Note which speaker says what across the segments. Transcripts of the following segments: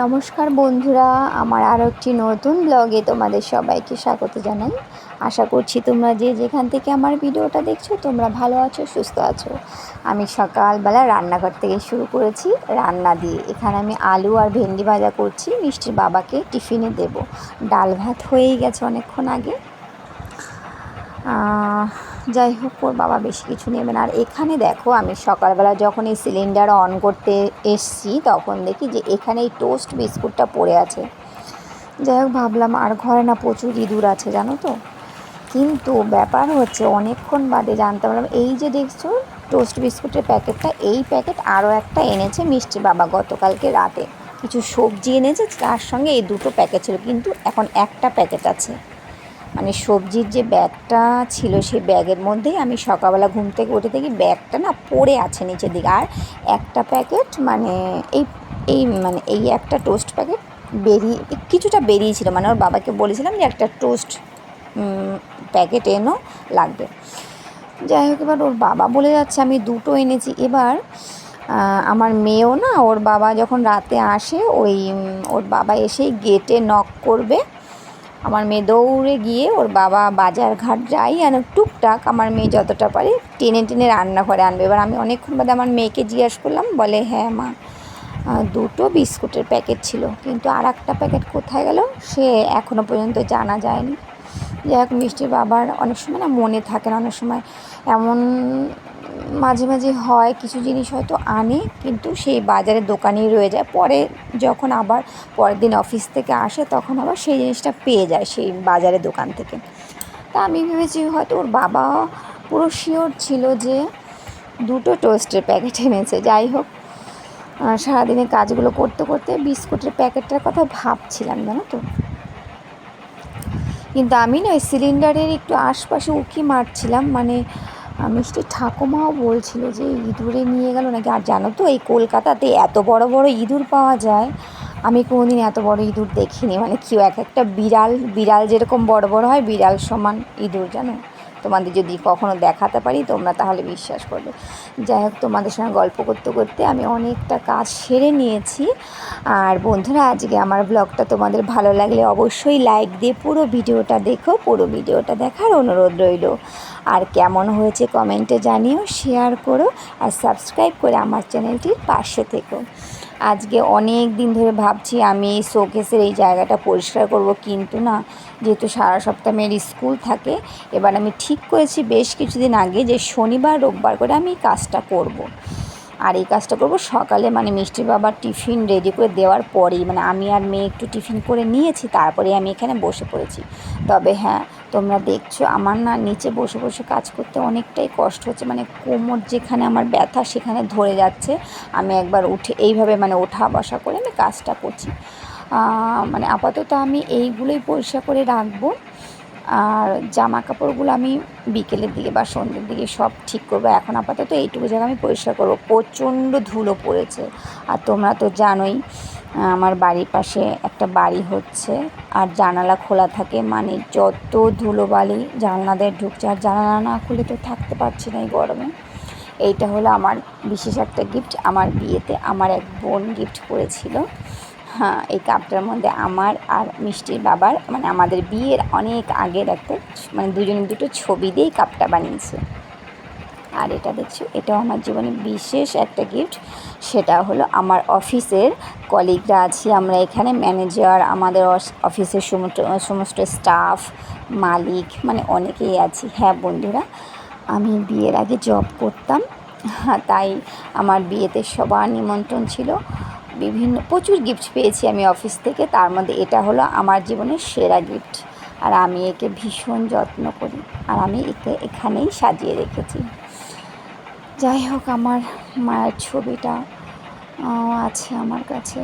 Speaker 1: নমস্কার বন্ধুরা, আমার আরও একটি নতুন ব্লগে তোমাদের সবাইকে স্বাগত জানাই। আশা করছি তোমরা যে যেখান থেকে আমার ভিডিওটা দেখছ, তোমরা ভালো আছো, সুস্থ আছো। আমি সকালবেলা রান্নাঘর থেকে শুরু করেছি রান্না দিয়ে। এখানে আমি আলু আর ভেন্ডি ভাজা করছি, মিষ্টির বাবাকে টিফিনে দেব। ডাল ভাত হয়েই গেছে অনেকক্ষণ আগে। যাই হোক ওর বাবা বেশি কিছু নেবে না আর এখানে দেখো, আমি সকালবেলা যখন এই সিলিন্ডার অন করতে এসছি, তখন দেখি যে এখানে এই টোস্ট বিস্কুটটা পড়ে আছে। যাই হোক ভাবলাম, আর ঘরে না প্রচুর ইঁদুর আছে, জানো তো? কিন্তু ব্যাপার হচ্ছে, অনেকক্ষণ বাদে জানতে পারলাম, এই যে দেখছ টোস্ট বিস্কুটের প্যাকেটটা, এই প্যাকেট আরও একটা এনেছে মিষ্টি বাবা গতকালকে রাতে। কিছু সবজি এনেছে, তার সঙ্গে এই দুটো প্যাকেট ছিল, কিন্তু এখন একটা প্যাকেট আছে। মানে সবজির যে ব্যাগটা ছিল সেই ব্যাগের মধ্যেই আমি সকালবেলা ঘুম থেকে উঠে দেখি ব্যাগটা না পড়ে আছে নিচের দিকে। আর একটা প্যাকেট মানে এই এই মানে এই একটা টোস্ট প্যাকেট বেরিয়ে কিছুটা বেরিয়েছিল। মানে ওর বাবাকে বলেছিলাম যে একটা টোস্ট প্যাকেট এনো, লাগবে। যাই হোক, এবার ওর বাবা বলে যাচ্ছে, আমি দুটো এনেছি। এবার আমার মেয়েও না, ওর বাবা যখন রাতে আসে, ওই ওর বাবা এসেই গেটে নক করবে। আমার মেয়ে দৌড়ে গিয়ে ওর বাবা বাজার ঘাট যাই আর টুকটাক আমার মেয়ে যতটা পারে টেনে টেনে রান্নাঘরে আনবে। এবার আমি অনেকক্ষণ বাদে আমার মেয়েকে জিজ্ঞাসা করলাম, বলে হ্যাঁ মা দুটো বিস্কুটের প্যাকেট ছিল, কিন্তু আর একটা প্যাকেট কোথায় গেল সে এখনও পর্যন্ত জানা যায়নি। যাই হোক, মিষ্টির বাবার অনেক সময় না মনে থাকে না, অনেক সময় এমন মাঝে মাঝে হয়, কিছু জিনিস হয়তো আনে, কিন্তু সেই বাজারের দোকানেই রয়ে যায়। পরে যখন আবার পরের দিন অফিস থেকে আসে, তখন আবার সেই জিনিসটা পেয়ে যায় সেই বাজারের দোকান থেকে। তা আমি ভেবেছি হয়তো ওর বাবা পুরো শিওর ছিল যে দুটো টোস্টের প্যাকেট এনেছে। যাই হোক সারাদিনে কাজগুলো করতে করতে বিস্কুটের প্যাকেটটার কথা ভাবছিলাম, জানো তো। কিন্তু আমি না সিলিন্ডারের একটু আশপাশে উঁকি মারছিলাম মানে আহ, মিষ্টির ঠাকুমাও বলছিল যে ইঁদুরে নিয়ে গেল নাকি? আর জানো তো এই কলকাতাতে এত বড় বড় ইঁদুর পাওয়া যায়। আমি কোনোদিন এত বড় ইঁদুর দেখিনি। মানে কেউ এক একটা বিড়াল বিড়াল যেরকম বড় বড় হয় বিড়াল সমান ইঁদুর জানো? তোমাদের যদি কখনো দেখাতে পারি, তোমরা তাহলে বিশ্বাস করবে। যাই হোক তোমাদের সঙ্গে গল্প করতে করতে আমি অনেকটা কাজ সেরে নিয়েছি। আর বন্ধুরা, আজকে আমার ব্লগটা তোমাদের ভালো লাগলে অবশ্যই লাইক দিয়ে পুরো ভিডিওটা দেখো, পুরো ভিডিওটা দেখার অনুরোধ রইল। আর কেমন হয়েছে কমেন্টে জানিও শেয়ার করো আর সাবস্ক্রাইব করে আমার চ্যানেলটির পাশে থেকো। আজকে অনেক দিন ধরে ভাবছি আমি শোকেসের এই জায়গাটা পরিষ্কার করব, কিন্তু না, যেহেতু সারা সপ্তাহ মেয়ের স্কুল থাকে, এবার আমি ঠিক করেছি বেশ কিছুদিন আগে যে শনিবার, রোববার করে আমি এই কাজটা করব। আর এই কাজটা করব সকালে মানে মিষ্টি বাবার টিফিন রেডি করে দেওয়ার পরেই। মানে আমি আর মেয়ে একটু টিফিন করে নিয়েছি, তারপরে আমি এখানে বসে পড়েছি। তবে হ্যাঁ তোমরা দেখছ, আমার না নিচে বসে বসে কাজ করতে অনেকটাই কষ্ট হচ্ছে। মানে কোমর যেখানে আমার ব্যথা, সেখানে ধরে যাচ্ছে। আমি একবার উঠে এইভাবে মানে ওঠা বসা করে আমি কাজটা করছি। মানে আপাতত আমি এইগুলোই পরিষ্কার করে রাখব। আর জামা কাপড়গুলো আমি বিকেলের দিকে বা সন্ধ্যের দিকে সব ঠিক করব। এখন আপাতত এইটুকু জায়গা আমি পরিষ্কার করব। প্রচণ্ড ধুলো পড়েছে। আর তোমরা তো জানোই আমার বাড়ির পাশে একটা বাড়ি হচ্ছে আর জানালা খোলা থাকে। মানে যত ধুলোবালি জানলাদের ঢুকছে, আর জানালা না খুলে তো থাকতে পারছি না এই গরমে। এইটা হলো আমার বিশেষ একটা গিফট আমার বিয়েতে আমার এক বোন গিফট করেছিল। হ্যাঁ এই কাপটার মধ্যে আমার আর মিষ্টির বাবার মানে আমাদের বিয়ের অনেক আগের একটা মানে দুজনের দুটো ছবি দিয়েই কাপটা বানিয়েছে। আর এটা দেখছ এটাও আমার জীবনে বিশেষ একটা গিফট সেটা হলো আমার অফিসের কলিগরা আছি আমরা এখানে ম্যানেজার আমাদের অফিসের সমস্ত সমস্ত স্টাফ মালিক মানে অনেকেই আছি। হ্যাঁ বন্ধুরা আমি বিয়ের আগে জব করতাম হ্যাঁ, তাই আমার বিয়েতে সবার নিমন্ত্রণ ছিল। বিভিন্ন, প্রচুর গিফট পেয়েছি আমি অফিস থেকে। তার মধ্যে এটা হলো আমার জীবনের সেরা গিফট আর আমি একে ভীষণ যত্ন করি। আর আমি একে এখানেই সাজিয়ে রেখেছি। যাই হোক, আমার মায়ের ছবিটা আছে আমার কাছে।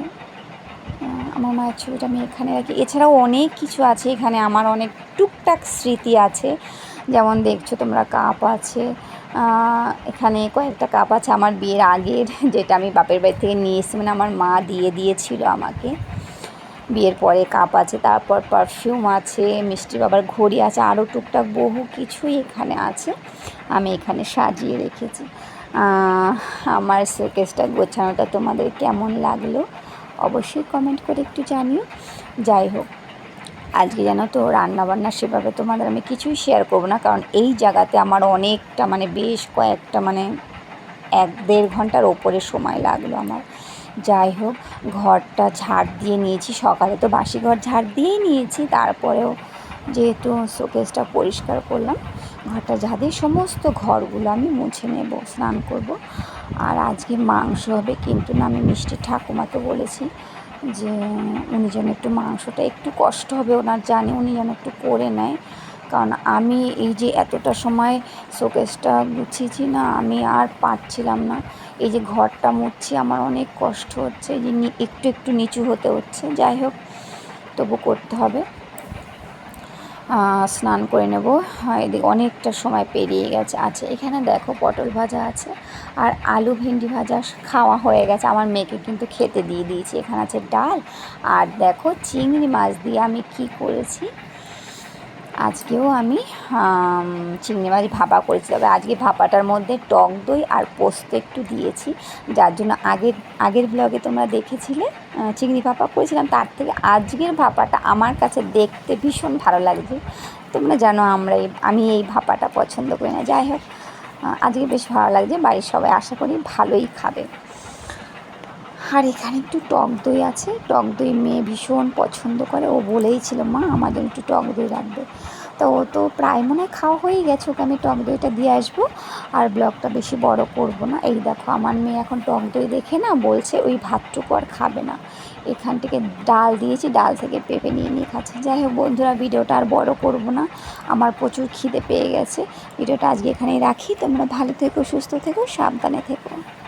Speaker 1: আমার মায়ের ছবিটা আমি এখানে রাখি। এছাড়াও অনেক কিছু আছে এখানে। আমার অনেক টুকটাক স্মৃতি আছে। যেমন দেখছ তোমরা কাপ আছে। এখানে কয়েকটা কাপ আছে আমার বিয়ের আগের, যেটা আমি বাপের বাড়ি থেকে নিয়ে এসেছি। মানে আমার মা দিয়ে দিয়েছিল আমাকে। বিয়ের পরে কাপ আছে, তারপর পারফিউম আছে, মিষ্টি বাবার ঘড়ি আছে আরও টুকটাক বহু কিছুই এখানে আছে। আমি এখানে সাজিয়ে রেখেছি। আমার শোকেসটা গোছানোটা তোমাদের কেমন লাগল? অবশ্যই কমেন্ট করে একটু জানিও। যাই হোক আজকে জানো তো, রান্নাবান্না সেভাবে তোমাদের আমি কিছুই শেয়ার করব না, কারণ এই জায়গাতে আমার অনেকটা মানে বেশ কয়েকটা মানে এক দেড় ঘণ্টার ওপরে সময় লাগল আমার। যাই হোক, ঘরটা ঝাড় দিয়ে নিয়েছি, সকালে তো বাসি ঘর ঝাড় দিয়েই নিয়েছি, তারপরেও যেহেতু শোকেসটা পরিষ্কার করলাম, ঘরটা ঝাড় দিয়ে সমস্ত ঘরগুলো আমি মুছে নেব, স্নান করব। আর আজকে মাংস হবে, কিন্তু না, আমি মিষ্টি ঠাকুমাকে বলেছি যে উনি যেন একটু মাংসটা একটু কষ্ট হবে ওনার জানি উনি যেন একটু করে নেয়। কারণ আমি এই যে এতটা সময় শোকেসটা গুছিয়েছি না, আমি আর পারছিলাম না। এই যে ঘরটা মুছছি, আমার অনেক কষ্ট হচ্ছে। এই যে একটু একটু নিচু হতে হচ্ছে। যাই হোক, তবু করতে হবে। স্নান করে নেব। এদিকে অনেকটা সময় পেরিয়ে গেছে। আছে এখানে দেখো পটল ভাজা আছে আর আলু ভেন্ডি ভাজা খাওয়া হয়ে গেছে। আমার মেয়েকে কিন্তু খেতে দিয়ে দিয়েছি। এখানে আছে ডাল আর দেখো চিংড়ি মাছ দিয়ে আমি কি করেছি? আজকেও আমি চিংড়ি মাছ ভাপা করেছি। তবে আজকে ভাপাটার মধ্যে টক দই আর পোস্ত একটু দিয়েছি। যার জন্য আগের আগের ব্লগে তোমরা দেখেছিলে চিংড়ি ভাপা করেছিলাম। তার থেকে আজকের ভাপাটা আমার কাছে দেখতে ভীষণ ভালো লাগছে। তোমরা জানো আমরা আমি এই ভাপাটা পছন্দ করি না। যাই হোক আজকে বেশ ভালো লাগছে। বাড়ির সবাই আশা করি ভালোই খাবে। আর এখানে একটু টক দই আছে। টক দই মেয়ে ভীষণ পছন্দ করে। ও বলেই ছিল, মা, আমাদের একটু টক দই রাখবে। তো ও তো প্রায় মনে হয় খাওয়া হয়েই গেছে। ওকে আমি টক দইটা দিয়ে আসব। আর ব্লগটা বেশি বড় করব না। এই দেখো, আমার মেয়ে এখন টক দই দেখে না বলছে, ওই ভাতটুকু আর খাবে না। এখান থেকে ডাল দিয়েছি। ডাল থেকে পেঁপে নিয়ে নিয়ে খাচ্ছে। যাই হোক বন্ধুরা, ভিডিওটা আর বড় করব না। আমার প্রচুর খিদে পেয়ে গেছে। ভিডিওটা আজকে এখানেই রাখি। তোমরা ভালো থেকো, সুস্থ থেকো, সাবধানে থেকো।